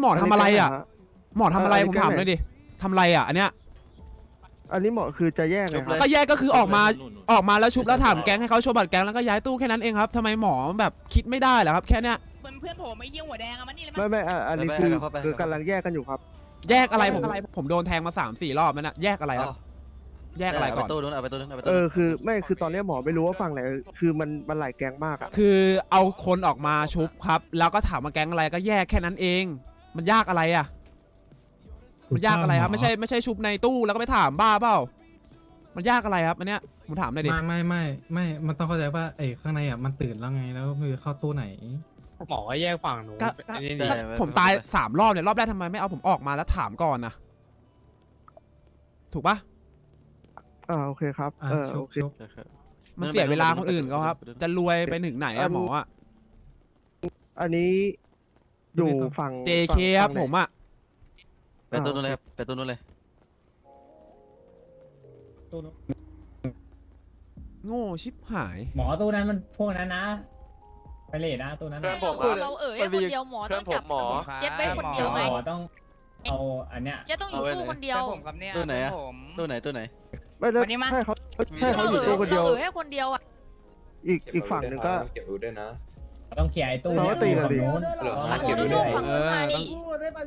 หมอทำอะไรอะนนี้แกล้งเหหมอทำอะไรเอออันผนี้มถามแกหล้น่องยดิทำอะไรอะอันเนี้ย อันนี้หมอคือจะแยกไงครับ ก็แยกก็คือออกมาออกมาแล้วชุบแล้วถามแก๊งให้เขาโชว์บัตรแก๊งแล้วก็ย้ายตู้แค่นั้นเองครับทำไมหมอแบบคิดไม่ได้เหรอครับแค่เนี้ยเป็นเพื่อนผมไอ้เหี้ยหัวแดงอะมันนี่เลยไม่ไม่อะอันนี้ไปคือเข้าไปคือกำลังแยกกันอยู่ครับแยกอะไรผมผมโดนแทงมาสามสี่รอบแล้วน่ะแยกอะไรครับแยกอะไรก่อนเาปตู้นู้นเอาไปตู้นู้นเอาไปเอตู้อนู้นคือไม่คือตอนนี้หมอไม่รู้ว่าฝั่งไหนคือมันมันหลายแก๊งมากอะคือเอาคนออกมาชุบครับ แล้วก็ถามมาแก๊งอะไรก็แยกแค่นั้นเอง มันยากอะไรอะ มันยากอะไรครับ ไม่ใช่ไม่ใช่ชุบในตู้แล้วก็ไปถามบ้าเปล่า มันยากอะไรครับอันเนี้ยผมถามหน่อยดิ ไม่ไม่ไม่ไม่ มันต้องเข้าใจว่าไอ้ข้างในอะมันตื่นแล้วไงแล้วมือเข้าตู้ไหนหมอก็แยกฝั่งหนูก็ไอ้นี่ก็ผมตายสามรอบเนี่ยรอบแรกทำไมไม่เอาผมออกมาแล้วถามก่อนนะถูกปะอ่าโอเคครับอะเออชุบโอเคชุบมันเสียเวลาคนอื่นเขาครับ จะรวยไปถึงไหนอะหมออะอันนี้ อยู่ฝั่ง JK ครับฝั่งไหน ผมอะไปตู้นู้นเลยครับไปตู้นู้นเลยโง่ชิบหาย หมอตู้นั้นมันพวกนั้นนะ ไปเลทนะตู้นั้นเพื่อนะนผมเราอะเราเอ๋ยให้คนเดียวหมอเพื่ต้ออนงผจัมบหมอ เจ็ดไปคนเดียวไหมหมอต้องเอาอันเนี้ย เจ๊ต้องอยู่ตู้คนเดียวผมครับเนี่ยตู้ไหนอะ ผมตู้ไหนตู้ไหน ไม่ได้วันนี้มาใช่เขาใช่เขาเราอยู่เอ๋ยตู้คนเดียวเราเอ๋ยให้คนเดียวอะอีกอีกฝั่งหนึ่งก็ เก็บอาวุธด้วยนะ ต้องเคลียร์ไอ้ตู้เราก็ตีกันดิฝั่งนู้นเหรอเอาฝั่งเก็บนู้นเรื่อยฝั่งนู้นมาดิ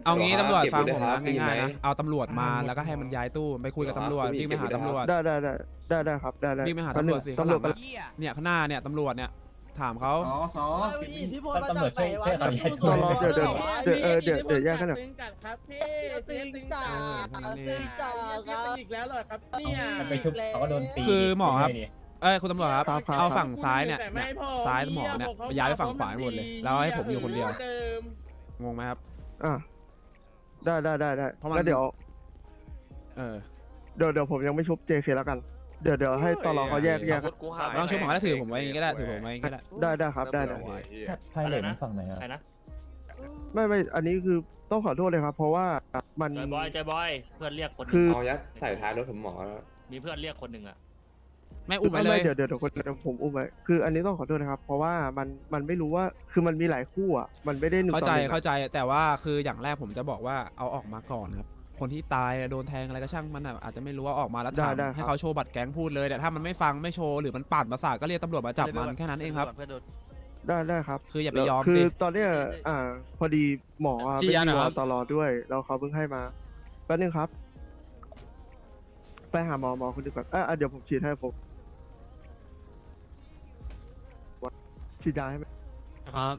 เอางี้ตำรวจเก็บฟังไว้ผมด้วยนะครับง่ายๆนะมีไหมเอาตำรวจมาแล้วก็ให้มันย้ายตู้ไปคุยกับตำรวจเหรอวิ่งไปหาเก็บไว้ตำรวจ ได้ได้ได้ได้ได้ครับได้ได้วิ่งไปหาแป๊บนึตำรวจสิ ตำรวจข้างหลังเหี้ยเนี่ยข้างหน้าเนี่ยตำรวจเนี่ยถามเขาต้องตำรวจช่วยช่วยเขาย้ายตู้ตลอดเดี๋ยวเดี๋ยวเดี๋ยวเออเดี๋ยวเดี๋ยวแยกกันหน่อย ตึงจัดครับพี่ตึงตึงจัดเท่านั้นเองจัดอีกแล้วเหรอครับเนี่ยมันไปชุบเขาก็โดนตีคือหมอครับไปดิ เอ้ยคุณตำรวจครับ ครับครับ เอาฝั่งซ้ายเนี่ยแต่ไม่เนี่ยพอซ้ายหมอเนี่ยไปย้ายไปฝั่งขวาหมดเลย แล้วให้ผมอยู่คนเดียวเดิมงงไหมครับ อะได้ได้ได้ได้เพราะมัน แล้วเดี๋ยวเออ เดี๋ยวเดี๋ยวผมยังไม่ชุบ JK แล้วกัน เดี๋ยวเดี๋ยวให้ตลอเขาแยกแยกอาวุธกูหายไม่ต้องชุบหมอก็ได้ถือผมไว้อย่างงี้ก็ได้ ถือผมไว้อย่างงี้ก็ได้ ได้ได้ครับได้ได้ ไพเลทมันฝั่งไหนอะ ใครนะไม่ไม่อันนี้คือต้องขอโทษเลยครับ เพราะว่ามันใจบอยใจบอย เพื่อนเรียกคนหนึ่งคือเอายัดใส่ท้ายรถผมหมอ มีเพื่อนเรียกคนหนึ่งอะ ไม่อุ้มไปเลไม่ยเดี๋ยวเดี๋ยวเดี๋ยวคนเดี๋ยวผมอุ้มไว้คืออันนี้ต้องขอโทษนะครับ เพราะว่ามันมันไม่รู้ว่าคือมันมีหลายคู่อะมันไม่ได้หนึ่งเข้าต่อใจหนึ่งอะเข้าใจแต่ว่าคืออย่างแรกผมจะบอกว่าเอาออกมาก่อนครับคนที่ตายโดนแทงอะไรก็ช่างมันอะอาจจะไม่รู้ว่าออกมาแล้วถามให้เขาโชว์บัตรแก๊งพูดเลยแต่ถ้ามันไม่ฟังไม่โชว์หรือมันปาดประสาทก็เรียกตำรวจมาจับมันแค่นั้นเองครับเพื่อนโดนได้ได้ครับ คืออย่าไปยอมคือสิตอนเนี้ยอ่า พอดีหมออะพี่ไม่ยันมีเหรอวคอรับตลอด้วยแล้วเขาเพิ่งให้มาแป๊บนึงครับ ไปหาหมอหมอคนดีกว่าอะอะเดี๋ยวผมฉีดให้ผมฉีดยาให้ไหมครับ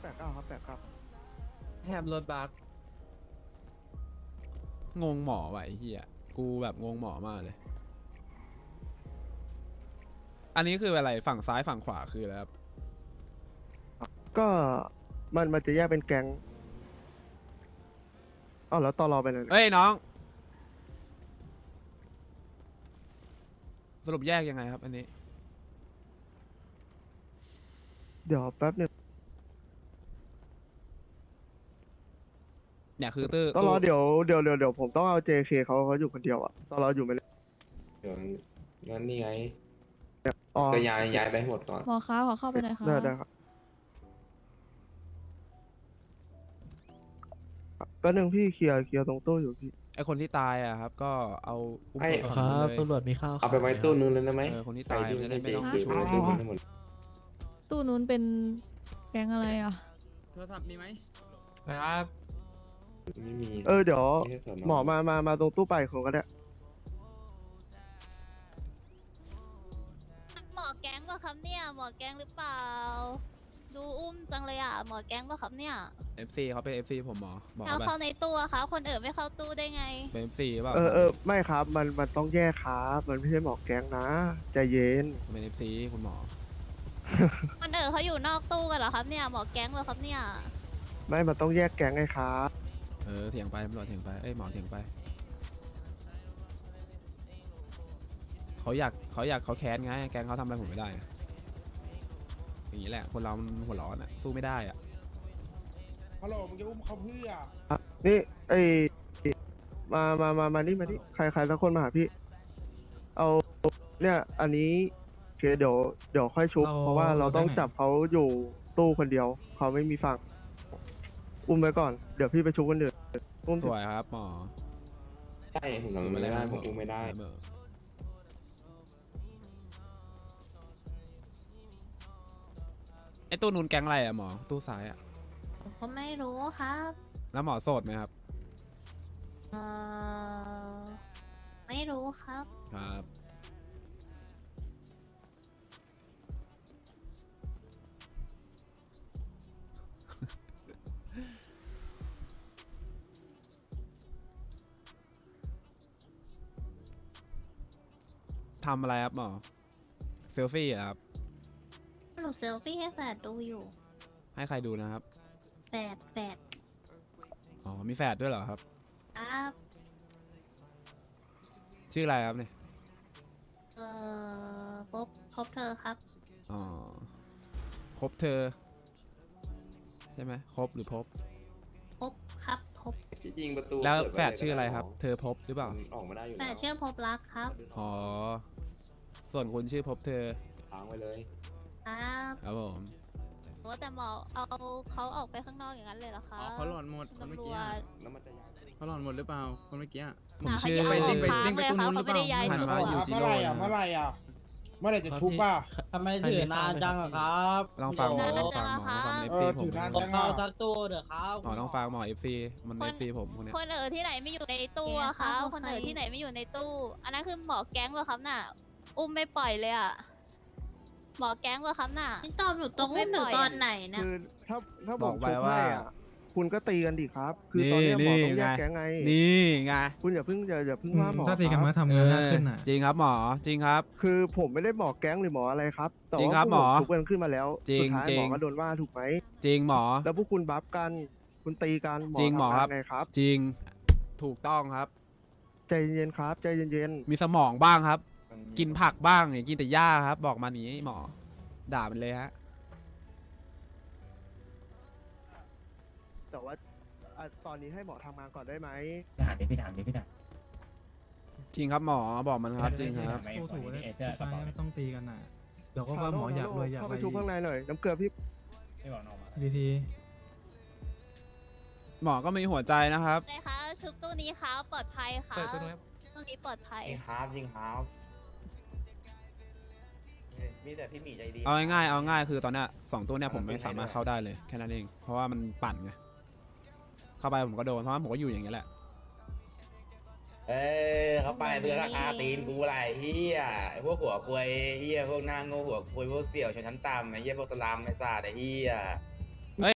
แปดเก้าครับแปดเก้าแฮมรถบัสงงหมอว่ะไอ้เหี้ยกูแบบงงหมอมากเลย อันนี้คืออะไรฝั่งซ้ายฝั่งขวาคืออะไรครับ ก็มันมันจะแยกเป็นแก๊ง อ้าวแล้วตอรอไปเลยเอ้ยน้อง สรุปแยกยังไงครับ อันนี้ เดี๋ยวแป๊บนึงเนี่ยคือตื้อตอรอตู้เดี๋ยวเดี๋ยวเดี๋ยวเดี๋ยวผมต้องเอา JK เขาเขาอยู่คนเดียวอะตอรออยู่ไหมเนี่ยเดี๋ยวงั้นนี่ไง อ๋อก็ย้ายย้ายไปให้หมดก่อน หมอคะขอเข้าไปหน่อยค่ะ ได้ได้ครับ ป๊บนึงพี่เคลียร์เคลียร์ตรงตู้อยู่พี่ ไอคนที่ตายอะครับ ก็เอาอุ้มไอ้ศพฝั่งนู้นเลยตำรวจมีข้าวเอาไปไว้ตู้นู้นเลยได้ไหมเออคนที่ใส่ตายตู้จะได้ไม่ต้องตู้ช่วยตู้นู้นให้หมดตู้นู้นเป็นแก๊งอะไรอะ โทรศัพท์มีไหมครับไม่มีเออเดี๋ยวไใช่สนหมอมามามาตรงตู้ไปของก็ได้หมอแก๊งป่ะครับเนี่ย หมอแก๊งหรือเปล่า ดูอุ้มจังเลยอะ หมอแก๊งป่ะครับเนี่ย เอฟซีเขาเป็นเอฟซีผมหมอบอกเอาไปเข้าในตู้อะครับคนอื่นไม่เข้าตู้ได้ไง เป็นเอฟซีเปล่าเออเออไม่ครับ มันมันต้องแยกครับ มันไม่ใช่หมอแก๊งนะใจเย็นเป็นเอฟซีคุณหมอ คนอื่นเขาอยู่นอกตู้กันเหรอครับเนี่ยหมอแก๊งเหรอครับเนี่ยไม่มันต้องแยกแก๊งไงครับ เออเถียงไปตำรวจเถียงไปเอ้ยหมอเถียงไปเขาอยากเขาอยากเขาแค้นไงแกงเขาทำอะไรผมไม่ได้อะอย่างนี้แหละคนเรามันหัวร้อนอะสู้ไม่ได้อะ ฮัลโหลมึงจะอุ้มเขาเพื่อนี่ไอมามามามานี่มานี่ใครใครสักคนมาหาพี่ เอาเนี่ย อันนี้โอเคเดี๋ยวเดี๋ยวค่อยชุบเราเพราะว่าเราต้องได้ไหนจับเขาอยู่ตู้คนเดียว เขาไม่มีฝั่งอุ้มไว้ก่อน เดี๋ยวพี่ไปชุบคนอื่นอุ้มสวยครับหมอใช่ผมทำไม่ได้ผมอุ้มไม่ได้เบอร์ไอตู้นูนแก๊งอะไรอะหมอตู้ซ้ายอะ ผมก็ไม่รู้ครับแล้วหมอโสดไหมครับ เออไม่รู้ครับ ครับ ทำอะไรครับหมอเซลฟี่เหรอครับ หนูเซลฟี่ให้แฟดดูอยู่ ให้ใครดูนะครับ แฟดแฟดอ๋อมีแฝดด้วยเหรอครับ ครับชื่ออะไรครับเนี่ยเออพบพบเธอครับ อ๋อครบเธอ ใช่ไหมครบหรือพบ พบครับพบที่จริงประตูแล้วเปิดแฝดชื่ออะไรครับ เธอพบหรือเปล่ามันออกมาได้อยู่แฟแล้วดชื่อพบรักครับ อ๋อส่วนคุณชื่อพบเธอค้างไว้เลย ครับ ครับผม โอ้แต่หมอเอาเขาออกไปข้างนอกอย่างนั้นเลยเหรอคะอ๋อเขาหลอนหมดคนเมื่อตำรกี้วอะจแล้วมันจะย้ายเขาหลอนหมดหรือเปล่า คนเมื่อกี้อะ ผมหาชื่อขยะไปอเด้องกไปค้างเด้งไปเลยตรงค่ะนู้นหรือเขาเปไม่ล่าได้ย้ายหันจุดมาอยู่เมื่อไหร่อะ เมื่อไหร่อะ เมื่อไหร่จะชุบป่ะ ทำไมถือนานจังอะครับลองฟังหมอลองฟังหมอลองฟังเอเอฟซีอผมถือนานนะจังอะสักตัวเด้อครับหมอต้องฟังหมอเอฟซีมันเอฟซีผมคนเนี้ยคนเออที่ไหนไม่อยู่ในตู้อะคะคนเออที่ไหนไม่อยู่ในตู้ อันนั้นคือหมอแก๊งเหรอครับน่ะ อุ้มไม่ปล่อยเลยอะ หมอแก๊งเหรอครับน่ะ นี่ตอบหนูตรงอุ้มหนูตอนไหนนะ คือถ้าถ้าบผอมกไปชุบว่า ให้อะคุณก็ตีกันดิครับ คือตอนเนี้ยหมอต้องแยกนี่ไงแก๊งไง นี่ไงคุณอย่าเพิ่งอย่าอย่าเพิ่งอืว่ามหมอถ้าตีกันคมารับทำงานยากขึ้นอะจริงครับหมอจริงครับ คือผมไม่ได้หมอแก๊งหรือหมออะไรครับแต่จริงว่าครับพวกหมอชุบกันขึ้นมาแล้วจริงสุดท้ายจริงหมอก็โดนว่าถูกไหมจริงหมอ แล้วพวกคุณบัฟกันคุณตีกันหมอจริงหมอทำครับงานไงครับ จริง ถูกต้องครับ ใจเย็นๆครับ ใจเย็นมีสมองบ้างครับ กินผักบ้างอย่ากินแต่หญ้าครับ บอกมานี้หมอ ด่ามันเลยฮะๆแต่ว่าอะตอนนี้ให้หมอทำงานก่อนได้ไหม พี่ถามดิพี่ถามดิพี่ถามจริงครับหมอบอกมันครับจริงครับโอ้ถูกเลยทุกไปไม่ต้องตีกันอะ เดี๋ยวก็ว่าหมออยากรวยอยากเข้าอะไรไปชุบข้างในหน่อย น้ำเกลือพี่ ไม่บอกน้องมาดีทีหมอก็มีหัวใจนะครับ เลยคะชุบตู้นี้ครับปลอดภัยค่ะตู้นี้ปลอดภัย จริงครับจริงครับ มีแต่พี่หมีใจดีเอาง่ายๆเอาง่ายคือตอนเนี้ยสองตัวเนี้ยผมไม่สามารถเข้าได้เลยแค่นั้นเอง เพราะว่ามันปั่นไงเข้าไปผมก็โดนเพราะว่าผมก็อยู่อย่างเงี้ยแหละเอ้ยเขาไปเพื่อราคาตีนกูอะไรเฮียไอ้พวกหัวควยเฮียพวกหน้าโง่หัวควยพวกเสี่ยวชนชั้นต่ำไอ้เฮียพวกสลามไอ้สัตว์ไอ้เฮีย